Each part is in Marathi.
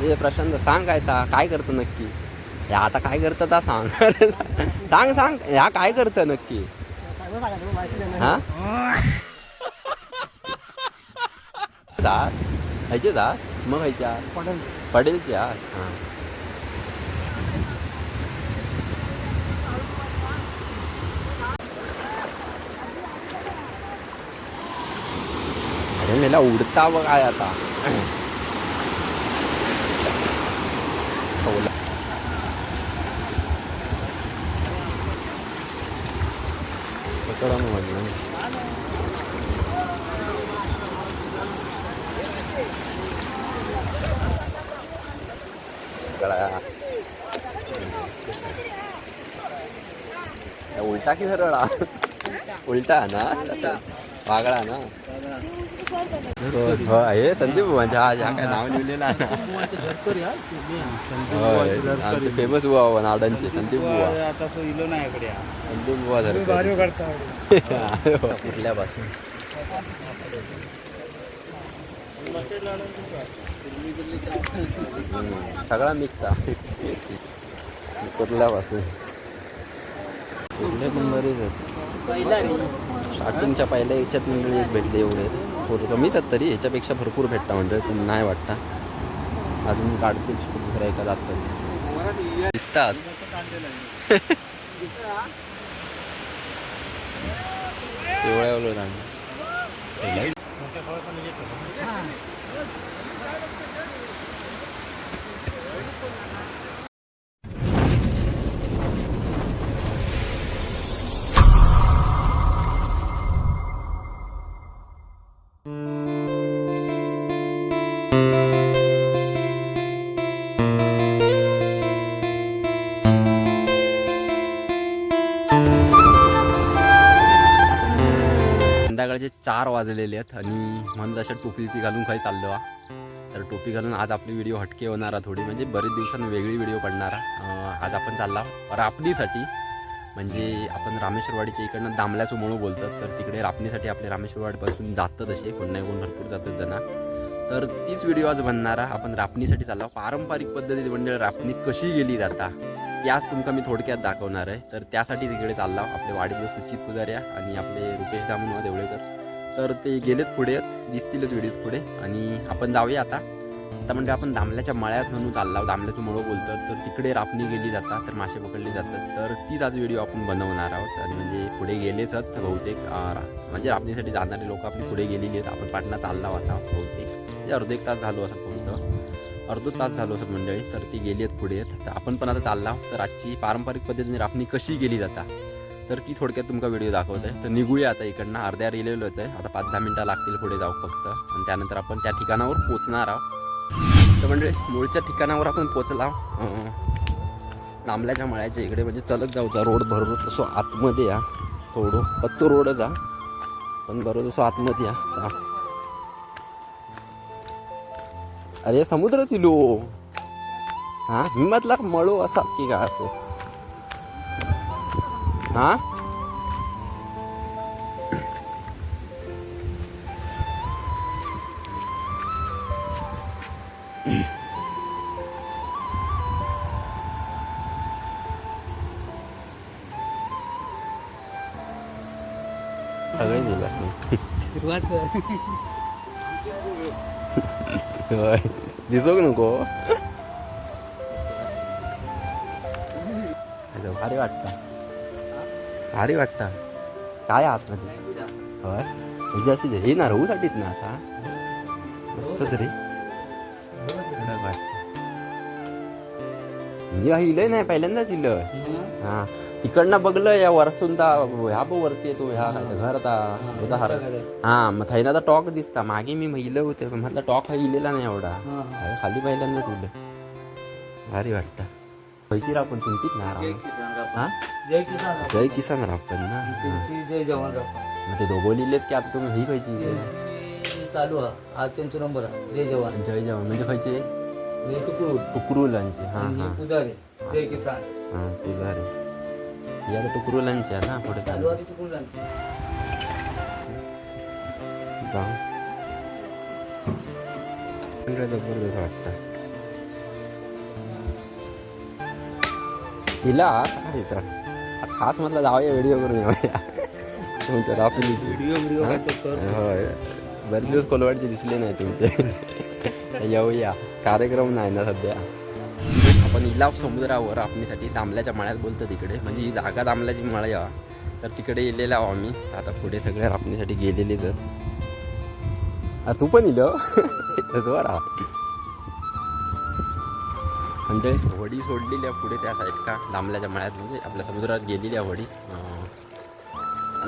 हे प्रशांत सांग काय ता काय करतं नक्की? हे आता काय करतं ता सांग. सांग सांग. ह्या काय करतं नक्की? हा? ह्याचे मग ह्याच्या पडेलची आज. हा. अरे मेला उडता बघ काय आता. ओला. पकडा मग म्हणलं. गळा. या उलटा की सरळा उलटा ना तसा. वागळा ना हो, हे संदीप बुवांच्या हा हा काय नाव लिहिलेलं आहे आमचे फेमस बुवा हो, नाडांचे संदीप बुवा. संदीप बुवा धरकर कुठल्यापासून? सगळा मिक्स आहे कुर्ल्यापासून कुर्ले पण बरेच आहेत स्टार्टिंगच्या पहिल्या याच्यात मंडळी एक भेटले एवढे. भरपूर. कमीच आहेत तरी याच्यापेक्षा भरपूर भेटता म्हणजे पण नाही वाटता. अजून काढतील दुसऱ्या एका जात तरी दिसतात एवढ्या एवढं राहणार चार वाजलेले आहेत आणि म्हणून अशा टोपी पी घालून काही चाललो हा तर टोपी घालून आज आपली व्हिडिओ हटके होणार थोडी. म्हणजे बरेच दिवसांनी वेगळी व्हिडिओ पडणार आज आपण चालला रापणीसाठी. म्हणजे आपण रामेश्वरवाडीच्या इकडनं दामल्याचं म्हणून बोलतात तर तिकडे रापणीसाठी आपले रामेश्वरवाडीपासून जातं तसे कोण नाही कोण भरपूर जातात जण. तर तीच व्हिडिओ आज बनणार आपण रापणीसाठी चाललो पारंपरिक पद्धतीत म्हणजे रापणी कशी गेली जाता याच तुमका मी थोडक्यात दाखवणार आहे. तर त्यासाठी तिकडे चालला आपले वाडीतले सुचित पुजाऱ्या आणि आपले रुपेश दामन देवळेकर. तर ते गेलेत पुढे दिसतीलच व्हिडिओत पुढे. आणि आपण जाऊया आता. आता म्हणजे आपण दामल्याच्या मळ्यात म्हणून चालला दामल्याचं मळं बोलतात. तर तिकडे रापणी गेली जातात तर मासे पकडले जातात. तर तीच आज व्हिडिओ आपण बनवणार आहोत. आणि म्हणजे पुढे गेलेच आहेत बहुतेक. म्हणजे रापणीसाठी जाणारे लोक आपली पुढे गेलेली आहेत. आपण पाटणा चालला होता बहुतेक. म्हणजे अर्धा एक तास झालो असं फक्त अर्धा तास झालो असत मंडळी. तर ती गेली आहेत पुढे. आहेत तर आपण पण आता चालला तर आजची पारंपरिक पद्धतीने रापणी कशी गेली जाता? तर ती थोडक्यात तुमका व्हिडिओ दाखवत आहे. तर निघूया आता इकडनं. अर्ध्या रिलेलोच आहे. आता पाच दहा मिनटं लागतील पुढे जाऊ फक्त. आणि त्यानंतर आपण त्या ठिकाणावर पोचणार आहोत. तर म्हणजे मूळच्या ठिकाणावर आपण पोचला. लांबल्याच्या मळ्याच्या इकडे म्हणजे चलत जाऊचा रोड भरपूर तसो आतमध्ये या. थोडं कच्चो रोडच हा पण बरोबर जसं आतमध्ये या. अरे समुद्रच इलो. हा हिमतला मळो असा की काय असो? हा सगळे दिला सुरुवात होय दिसोक नको हॅलो भारी वाटतं भारी वाटतं. काय आतमध्ये? होय? म्हणजे अशी हे ना रहूसाठीच ना असा. मस्त तरी. म्हणजे हा इलय नाही पहिल्यांदाच इलय हा. तिकडनं बघलं या वरसून ता ह्या पण वरती येतो ह्या घर आता हा मग थैना तर टॉक दिसता. मागे मी महिलं होते म्हटलं टॉक हा इलेला नाही एवढा. खाली पहिल्यांदाच इलं भारी वाटतं. राव पण तुमचीच ना हा? जय किसान जय किसान ना. त्यांची जय जवान. मग ते दोघं लिहिलेत की आता तुम्ही ही खयची? त्यांची चालू हा आज त्यांचा नंबर हा जय जवान जय जवान म्हणजे खयचे? म्हणजे तुकडून टुकरुलांचे हा आणि हा हे. पुजारी. जय किसान. हा पुजारी आता टुकरुलांचे आहे ना पुढे चालू. चालू आहे तुकडून जाऊ. इकडे जबरदस्त वाटतं. हिला आज खास म्हटलं जाऊया व्हिडिओ करून येऊया. तुमच्या राफिलीची. व्हिडिओ? होय. बरेच दिवस कोलवाडचे दिसले नाही तुमचे. येऊया. कार्यक्रम नाही ना सध्या. आपण इलाव समुद्रावर आपणीसाठी तांबल्याच्या मळ्यात बोलतो तिकडे. म्हणजे ही जागा तांबल्याची मळ्या तर तिकडे गेलेला आहो आम्ही. आता पुढे सगळे आपणीसाठी गेलेले जर. अरे तू पण इलो? जोर हा म्हणजे होडी सोडलेली आहे पुढे त्या साईड का लांबल्याच्या मळ्यात म्हणजे आपल्या समुद्रात गेलेली आहे होडी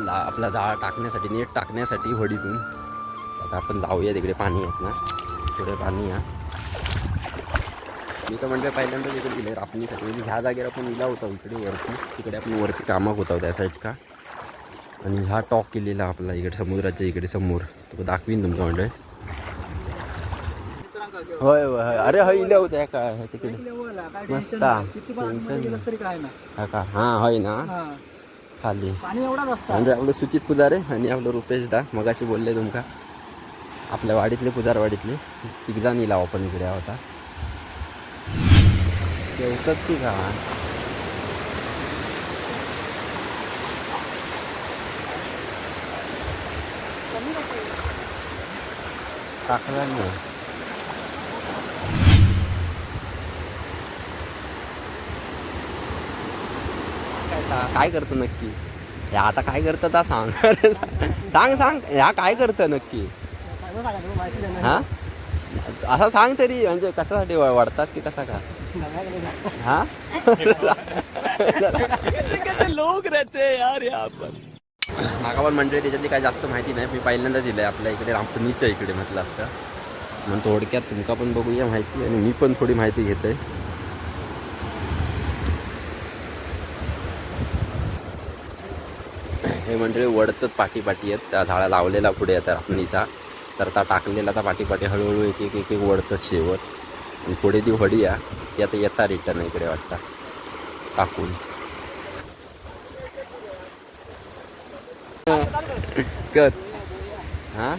ला आपला जाळ टाकण्यासाठी नेट टाकण्यासाठी होडीतून आता आपण जाऊया तिकडे पाणी आहेत ना पुढे पाणी आहे मी तर म्हणजे पहिल्यांदाच इकडे गेले रापणीसाठी. म्हणजे ह्या जागेवर आपण इला होता इकडे वरती. तिकडे आपण वरती कामाक होता त्या साईड का आणि हा टॉक केलेला आपला इकडे समुद्राच्या इकडे समोर. तो दाखवीन तुमचा म्हणजे. होय होय होय. अरे होय इल्या होत्या काय तिकडे. मस्त. हा का? हां होय ना. खाली. म्हणजे आपलं सुचित पुजारे आणि आपलं रुपेश दा मगाशी बोलले तुमका. आपल्या वाडीतले पुजारवाडीतले तिघजाण इला आपण इकडे होता ठेवतात की का? टाकला नाही काय काय करतो नक्की? हे आता काय करतं ता सांग. सांग सांग. ह्या काय करतं नक्की? हा? असं सांग तरी म्हणजे कशासाठी वाढतास की कसा का? हा? लोक रहते यार यहाँ पर। नागावर मंडळी त्याच्यातली काही जास्त माहिती नाही. मी पहिल्यांदाच दिलंय आपल्या इकडे रामपणीच्या इकडे म्हटलं असतं. म्हणून थोडक्यात तुमका पण बघूया माहिती आणि मी पण थोडी माहिती घेते हे मंडळी वडतच पाठी आहेत. त्या झाडा लावलेला पुढे आता राखणीचा तर त्या टाकलेला आता पाठीपाठी हळूहळू एक एक एक एक वडतच शेवट. आणि पुढे ती वडी या ती आता येता रिटर्न इकडे वाटतं. टाकून. कर. हां?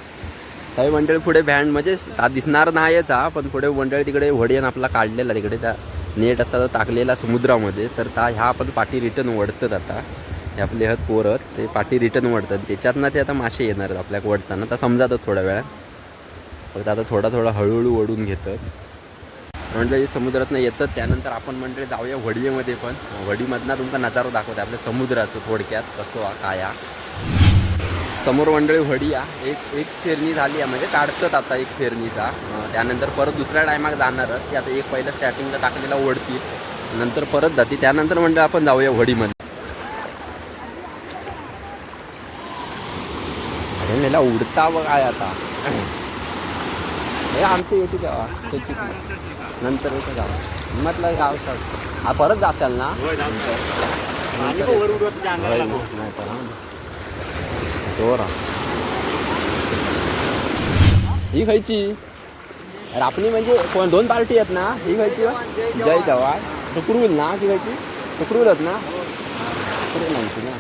काही मंडळी पुढे बँड म्हणजे दिसणार नाहीच हा पण पुढे मंडळी तिकडे वडियन आपला काढलेला तिकडे त्या नेट असा टाकलेला समुद्रामध्ये तर ता ह्या आपण पाठी रिटर्न वडतात आता. हे आपले हत पोरं ते पाठी रिटर्न वडतात त्याच्यातनं ते आता मासे येणार आहेत आपल्याक वडताना तर समजातात थोड्या वेळात. फक्त आता थोडा थोडा हळूहळू ओढून घेतात. मंडळी समुद्रातनं येतात. त्यानंतर आपण मंडळी जाऊया वडीमध्ये पण. वडीमधनं तुमचा नजारा दाखवते. आपल्या समुद्राचं थोडक्यात कसं आ काय समोर मंडळी वडी आ एक एक फेरणी झाली आहे. म्हणजे काढतात आता एक फेरणीचा. त्यानंतर परत दुसऱ्या टायमाक जाणार. की आता एक पहिलं स्टार्टिंगला टाकलेला ओढतील नंतर परत जाते. त्यानंतर म्हणजे आपण जाऊया वडीमध्ये. मला उडता बघ काय आता. हे आमचे येते तेव्हा. त्याची नंतर येतं गाव म्हटलं गाव सर. हा परत जाशाल ना? नाही हा. जोर हा. ही खायची. रापणी म्हणजे कोण दोन पार्टी आहेत ना? ही खायची जय जवान. सुकरूल ना ती खायची? सुकरूलच ना? सुकरूल आमची ना.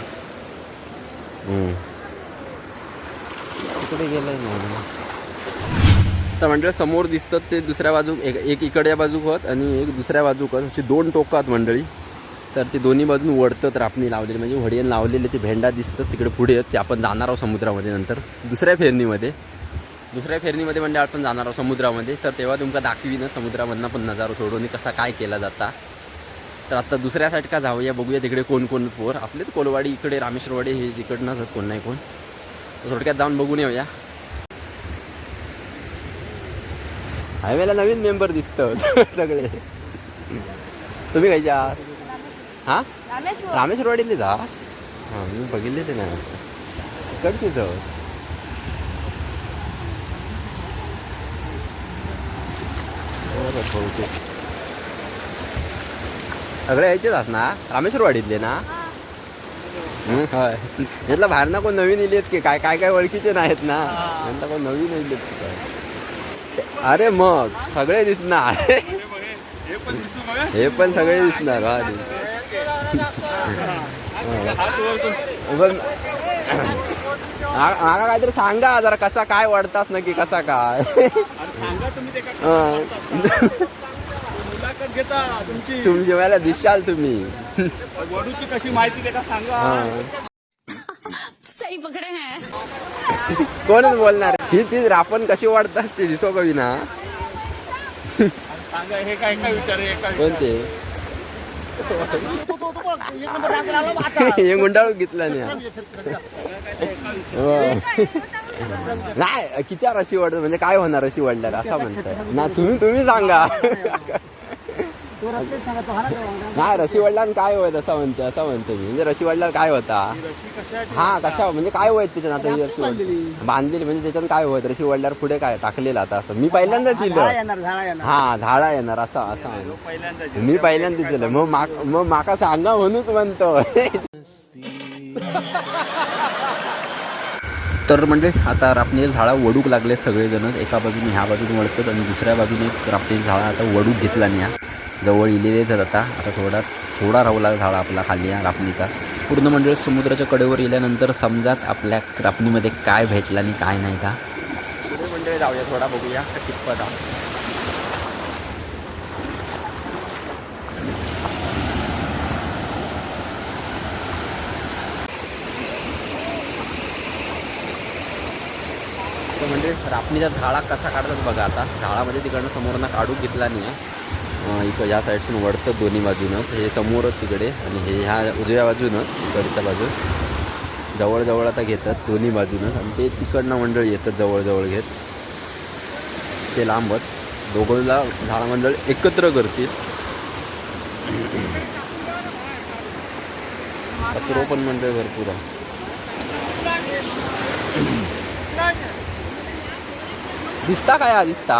कुठे गेलं गेलंय तर मंडळी समोर दिसतात ते दुसऱ्या बाजू एक एक इकडच्या बाजूक होत आणि एक दुसऱ्या बाजूक होत. अशी दोन टोकं आहेत मंडळी. तर ते दोन्ही बाजून वडतात रापणी लावलेली. म्हणजे वडियन लावलेले ते भेंडा दिसतात तिकडे पुढे आहेत ते आपण जाणार आहोत समुद्रामध्ये नंतर. दुसऱ्या फेरणीमध्ये. दुसऱ्या फेरणीमध्ये म्हणजे आपण जाणार आहोत समुद्रामध्ये. तर तेव्हा तुमका दाखवीन समुद्रामधनं पण नजारो सोडून कसा काय केला जाता. तर आता दुसऱ्या साईड का जाऊया बघूया तिकडे कोण कोण पोर. आपलेच कोलवाडी इकडे रामेश्वरवाडी हे इकडनंच आहेत कोण नाही कोण. थोडक्यात जाऊन बघून येऊया. हायवेला नवीन मेंबर दिसतात सगळे. तुम्ही खायचे आहात हां? रामेश्वर. रामेश्वरवाडीतले जा? हां मी बघितले ते नाही बहुतेक. सगळे यायचेच असणार? रामेश्वरवाडीतले ना? होय. यातला बाहेर ना कोण नवीन इलेत की काय काय काय ओळखीचे नाहीत ना. यांना कोण नवीन इलेत की काय? अरे मग सगळे दिसणार. हे पण सगळे दिसणार हा. ते. पण मा- माका काहीतरी सांगा जरा कसा काय वाढतास नक्की कसा काय? मेहनत घेता तुमची. तुम्ही जेवायला दिसाल तुम्ही. वडूची कशी माहिती देता सांगा. सही पकड़े हैं कोणच बोलणार. ही ती रापण कशी वाढत असते दिसो कवी ना सांगा हे काय काय विचार आहे, हे काय कोणते? हे गुंडाळू घेतला नाही हो. नाही किती रशी वाढत म्हणजे काय होणार रशी वाढल्यावर असं म्हणताय ना तुम्ही तुम्ही सांगा. नाही रशी वाढल्यावर काय होत असं म्हणतं असं म्हणतो मी. म्हणजे रशी वाढल्यावर काय होता? हा कशा म्हणजे काय होत त्याच्यात आता ही रशी वाढ- बांधलेली. म्हणजे त्याच्यात काय होत? रशी वाढल्यावर पुढे काय टाकलेलं आता असं? मी पहिल्यांदाच इलं. हा झाडा येणार असं असं मी पहिल्यांदाच इलं. मग माक- मग माका सांगा म्हणूनच म्हणतो. तर म्हणजे आता रापणीचे झाडं वडूक लागले सगळेजण. एका बाजूने ह्या बाजूने वळतात आणि दुसऱ्या बाजूने रापणीचे झाडं आता वडूक घेतला नाही. जवळ इलेलेच आहेत आता. आता थोडा थोडा राहला झाडा आपला खाली या रापणीचा. पूर्ण मंडळ समुद्राच्या कडेवर गेल्यानंतर समजात आपल्या रापणीमध्ये काय भेटलं आणि काय नाही का? पूर्ण मंडळ जाऊया थोडा बघूया. कितपत म्हणजे रापणीचा झाडा कसा काढतात बघा आता. झाडामध्ये तिकडनं समोरनं काढून घेतला नाही आहे. इकडं या साईडसून वळतं दोन्ही बाजूनं. हे समोरच तिकडे आणि हे ह्या उजव्या बाजूनं इकडच्या बाजू जवळजवळ आता घेतात दोन्ही बाजूनं. आणि ते तिकडनं मंडळ येतात जवळजवळ घेत. ते लांबत दोघंला झाड मंडळ एकत्र करतील. कचरो पण मंडळ भरपूर आहे दिसता काय हा? दिसता?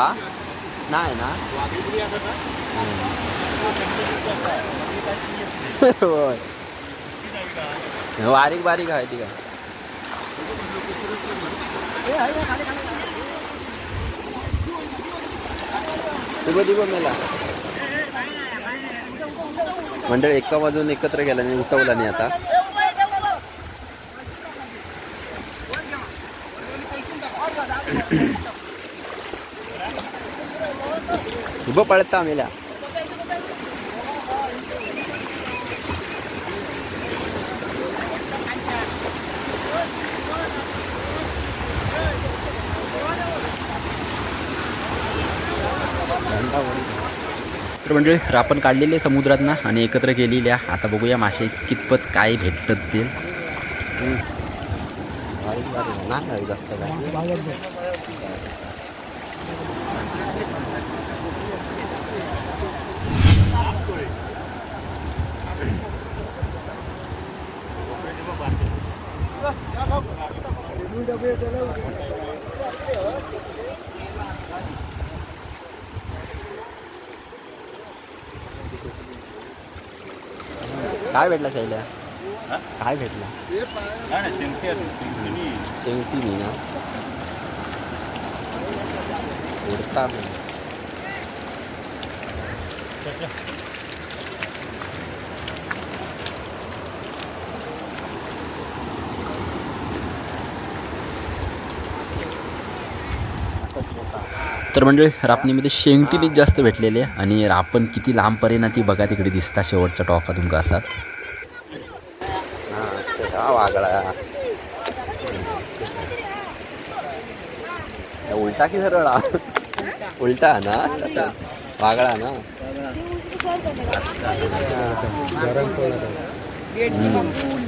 नाही ना होय बारीक बारीक आहे ती काय तिबो तिबो मेला मंडळ एका बाजून एकत्र गेला नाही उठवला नाही आता उभं पळता मेला तर म्हणजे रापण काढलेले समुद्रात ना आणि एकत्र केलेल्या आता बघूया मासे कितपत काय भेटतात ते काय भेटला शैल्या काय भेटला नाही, नाही, शेंगटी आहे, शेंगटी. शेंगटी मी ना उडता तर म्हणजे रापणीमध्ये शेंगटीनेच जास्त भेटलेले आहे आणि रापण किती लांबपर्यंत ती बघा तिकडे दिसता शेवटचा टॉका तुमका असा वागळा उलटा की सरळ? उलटा ना? वागळा ना?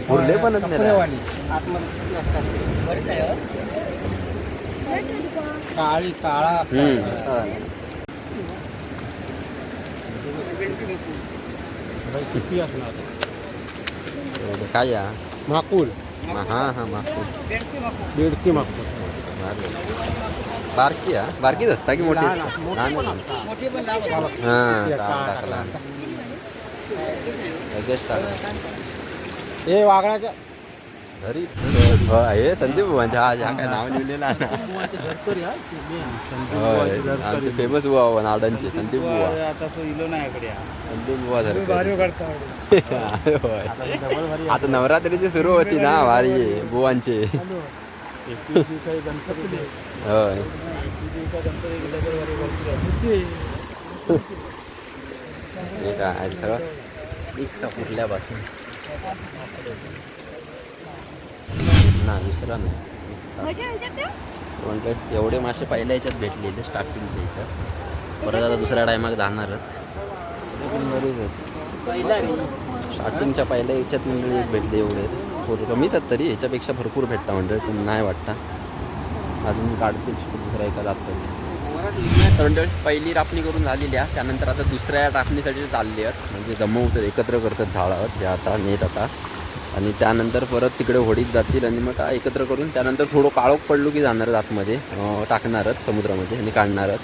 उरले पण काळी काळा किती असणार? काय या? माकुल. हा हा मागतो बेडकी माकुल. बारकी. हा? बारकीच असता की मोठी? लहान हा काळा टाकला लगेच टाकला हे वाघळाच्या घरी हो, संदीप बुवांच्या हा हा काय नाव लिहिलेलं आमचे फेमस बुवा हो, नाडांचे संदीप बुवा. आता तो इलो नाही इकडे. संदीप बुवा आता नवरात्रीची सुरू होती ना वारी बुवांचे. होय. काय सगळं कुठल्यापासून? ना दुसरा नाही. म्हणलं एवढे मासे पहिल्या याच्यात भेटलेले स्टार्टिंगच्या याच्यात. परत आता दुसऱ्या टायमात जाणारच. स्टार्टिंगच्या पहिल्या याच्यात मंडळी एक भेटले एवढे. कमीच आहेत तरी याच्यापेक्षा भरपूर भेटता मंडळी पण नाही वाटता. अजून काढतील दुसऱ्या एका जातं मंडळी पहिली रापणी करून झालेली आहे. त्यानंतर आता दुसऱ्या रापणीसाठी चालली आहेत. म्हणजे जमवतात एकत्र करतात झाडावर. हे आता नेट आता. आणि त्यानंतर परत तिकडे होडीत जातील आणि मग एकत्र करून त्यानंतर थोडं काळोख पडलो की जाणारच आतमध्ये टाकणारच समुद्रामध्ये आणि काढणारच.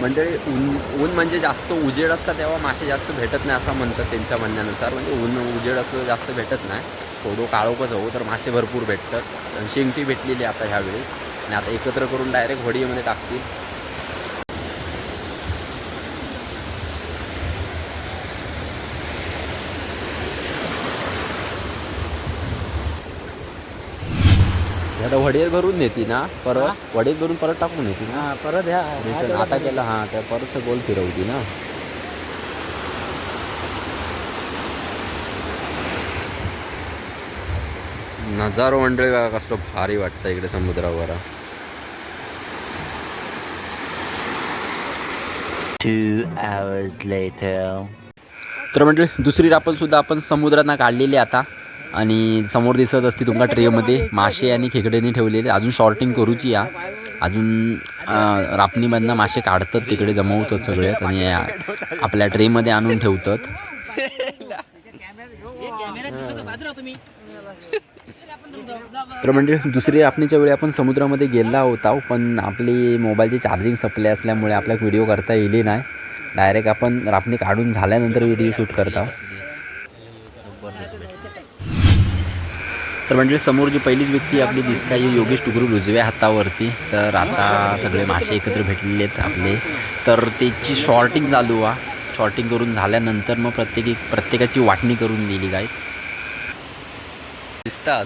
म्हणजे ऊन ऊन म्हणजे जास्त उजेड असतात तेव्हा मासे जास्त भेटत नाही असं म्हणतात त्यांच्या म्हणण्यानुसार. म्हणजे ऊन उजेड असतं जास्त भेटत नाही. थोडं काळोखच हो तर मासे भरपूर भेटतात. आणि शेंगटी भेटलेली आता ह्यावेळी. आणि आता एकत्र करून डायरेक्ट होडीमध्ये टाकतील. आता वडीत भरून नेती ना परत वडीत भरून परत टाकून येते ना. हा परत ह्या आता केला हां त्या परत ते गोल फिरवती ना. नजारो मंडळी बघा कसलं भारी वाटतं इकडे समुद्रावर. Two hours later. तर म्हटलं दुसरी रापण सुद्धा आपण समुद्रात काढलेली आता. आणि समोर दिसत असते तुमका ट्रेमध्ये मासे आणि खेकड्यांनी ठेवलेले. अजून शॉर्टिंग करूची या. अजून रापणीमधनं मासे काढतात तिकडे जमवतात सगळे आणि आपल्या ट्रेमध्ये आणून ठेवतात. तर म्हणजे दुसरी रापणीच्या वेळी आपण समुद्रामध्ये गेला होता पण आपली मोबाईलची चार्जिंग सप्लाय असल्यामुळे आपल्याला व्हिडिओ करता येईल नाही. डायरेक्ट आपण रापणी काढून झाल्यानंतर व्हिडिओ शूट करता. तर म्हणजे समोर जी पहिलीच व्यक्ती आपली दिसत आहे योगेश टुकरू उजव्या हातावरती. तर आता सगळे मासे एकत्र भेटलेले आहेत आपले. तर त्याची शॉर्टिंग चालू आहे शॉर्टिंग करून झाल्यानंतर मग प्रत्येकी प्रत्येकाची वाटणी करून दिली जाईल दिसतात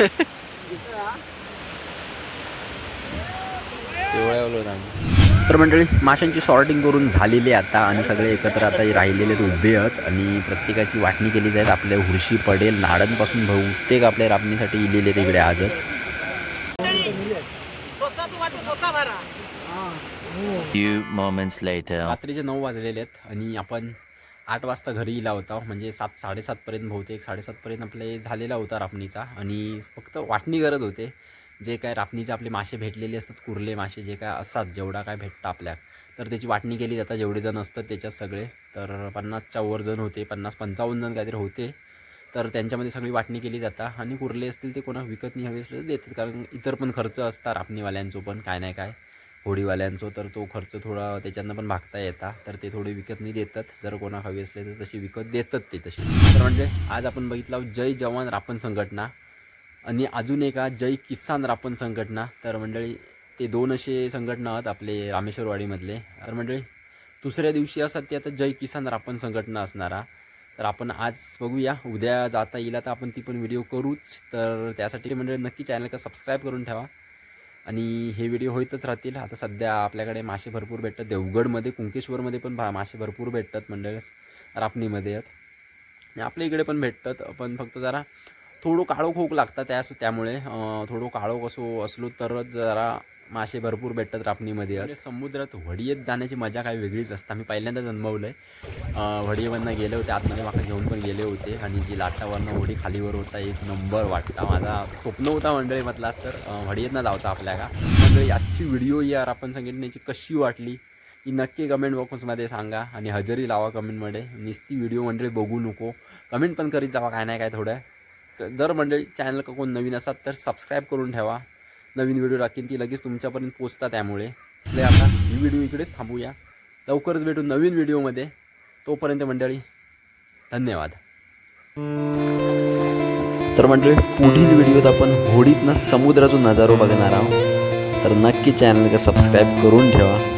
तर मंडळी माशांची शॉर्टिंग करून झालेली आता आणि सगळे एकत्र आता राहिलेले उभे आहेत आणि प्रत्येकाची वाटणी केली जाईल. आपल्या हुरशी पडेल नाडणपासून बहुतेक आपल्या राबणीसाठी इलेले तिकडे later. रात्रीचे नऊ वाजलेले आहेत आणि आपण आठ वाजता घरी गेला होता म्हणजे सात साडेसातपर्यंत बहुतेक साडेसातपर्यंत आपले झालेला होता रापणीचा आणि फक्त वाटणी करत होते. जे काय राफणीचे आपले मासे भेटलेले असतात कुर्ले मासे जे काय असतात जेवढा काय भेटतं आपल्या तर त्याची वाटणी केली जातात जेवढे जण असतात त्याच्यात सगळे. तर पन्नासच्या वर जण होते पन्नास पंचावन्न जण काहीतरी होते. तर त्यांच्यामध्ये सगळी वाटणी केली जातात आणि कुर्ले असतील ते कोणा विकत नाही हवे असले तर देतात कारण इतर पण खर्च असतात रापणीवाल्यांचो पण काय नाही काय. होडीवाल्यांचो तर तो खर्च थोडा त्याच्यानं पण भागता येता. तर ते थोडे विकत नाही देतात. जर कोणा हवी असले तर तशी विकत देतात ते तशी तर म्हणजे आज आपण बघितलं जय जवान रापण संघटना. आणि अजून एका जय किसान रापण संघटना. तर मंडळी ते दोन असे संघटना आहेत आपले रामेश्वरवाडीमधले. तर मंडळी दुसऱ्या दिवशी असतात ते आता जय किसान रापण संघटना असणारा तर आपण आज बघूया. उद्या जाता येईल तर आपण ती पण व्हिडिओ करूच. तर त्यासाठी मंडळी नक्की चॅनल का सबस्क्राईब करून ठेवा. आणि हे व्हिडिओ होतच राहतील. आता सध्या आपल्याकडे मासे भरपूर भेटतात. देवगडमध्ये कुंकेश्वरमध्ये पण भा मासे भरपूर भेटतात मंडळ. रापणीमध्ये आहेत. आणि आपल्या इकडे पण भेटतात. पण फक्त जरा थोडं काळोखोक लागतं लागतात त्या त्यामुळे थोडं काळोख असो असलो तरच जरा मासे भरपूर भेटतात रापणीमध्ये. म्हणजे समुद्रात वडियेत जाण्याची मजा काही वेगळीच असते. आम्ही पहिल्यांदाच अनुभवलं आहे वडियेमधनं गेले होते आतमध्ये माका घेऊन पण गेले होते. आणि जी लाटावरनं होडी खालीवर होता एक नंबर वाटता. माझा स्वप्न होता मंडळी म्हटलास तर अं, वडियेतनं आपल्या का. मंडळी आजची व्हिडिओ यार आपण संघटनेची कशी वाटली? की नक्की कमेंट बॉक्समध्ये सांगा. आणि हजेरी लावा कमेंटमध्ये नुसती व्हिडिओ मंडळी बघू नको. कमेंट पण करीत जावा काय नाही काय थोडं. तर जर म्हणजे चॅनल का कोण नवीन असाल तर सबस्क्राईब करून ठेवा. नवीन व्हिडिओ टाकीन ती लगेच तुमच्यापर्यंत पोचता त्यामुळे. आपले आता ही व्हिडिओ इकडेच थांबूया. लवकरच भेटू नवीन व्हिडिओमध्ये तोपर्यंत मंडळी धन्यवाद. तर मंडळी पुढील व्हिडिओत आपण होडीतनं समुद्राचा नजारो बघणार आहोत. तर नक्की चॅनल का सबस्क्राईब करून ठेवा.